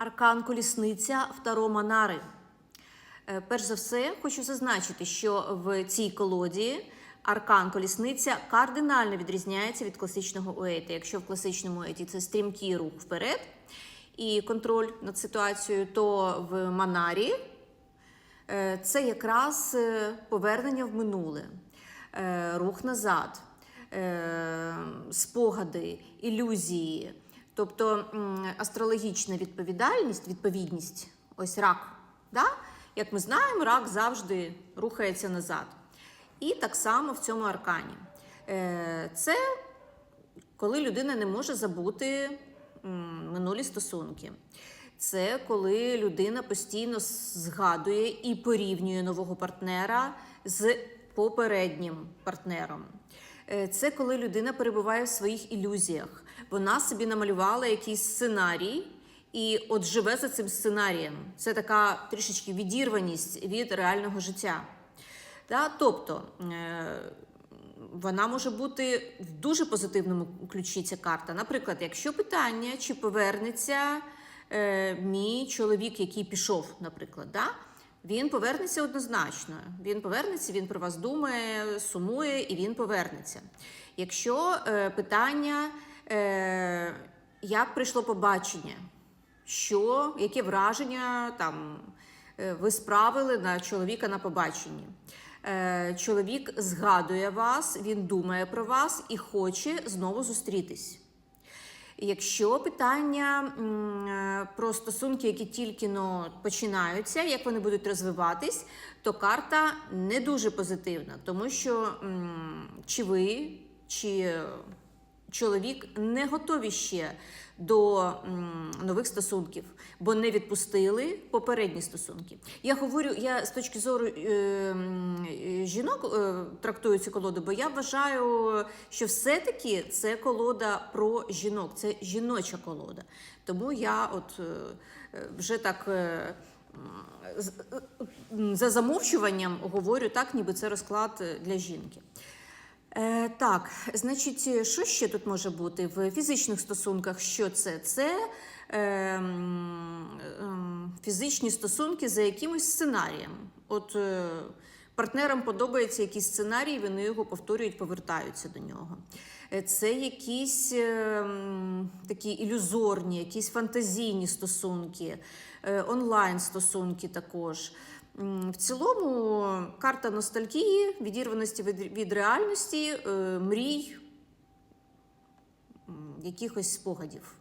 Аркан Колісниця Второ Манари. Е, Перш за все, хочу зазначити, що в цій колоді аркан Колісниця кардинально відрізняється від класичного уейта. Якщо в класичному уейті це стрімкий рух вперед і контроль над ситуацією, то в Манарі е, це якраз е, повернення в минуле, рух назад, спогади, ілюзії. Тобто астрологічна відповідальність, відповідність, ось рак. Да? Як ми знаємо, рак завжди рухається назад. І так само в цьому аркані. Е, Це коли людина не може забути минулі стосунки. Це коли людина постійно згадує і порівнює нового партнера з попереднім партнером. Е, Це коли людина перебуває в своїх ілюзіях. Вона собі намалювала якийсь сценарій і от живе за цим сценарієм. Це така трішечки відірваність від реального життя. Да? Тобто е, вона може бути в дуже позитивному ключі ця карта. Наприклад, якщо питання, чи повернеться е, мій чоловік, який пішов, наприклад, да? Він повернеться однозначно. Він повернеться, він про вас думає, сумує і він повернеться. Якщо е, питання, е, як прийшло побачення, що, яке враження там е, ви справили на чоловіка на побаченні. Е, Чоловік згадує вас, він думає про вас і хоче знову зустрітись. Якщо питання е, про стосунки, які тільки но починаються, як вони будуть розвиватись, то карта не дуже позитивна, тому що чи ви, чи чоловік не готові ще до м, нових стосунків, бо не відпустили попередні стосунки. Я говорю, я з точки зору е, е, жінок е, трактую цю колоду, бо я вважаю, що все-таки це колода про жінок, це жіноча колода. Тому я от е, вже так. е, е, За замовчуванням говорю так, ніби це розклад е, для жінки. Е, так, значить, е, що ще тут може бути в фізичних стосунках? Що це? Це е, ем, фізичні стосунки за якимось сценарієм. От е, партнерам подобається якийсь сценарій, вони його повторюють, повертаються до нього. Е, Це якісь е, такі ілюзорні, якісь фантазійні стосунки, е, онлайн-стосунки також. В цілому карта ностальгії, відірваності від, реальності, е, мрій, якихось спогадів.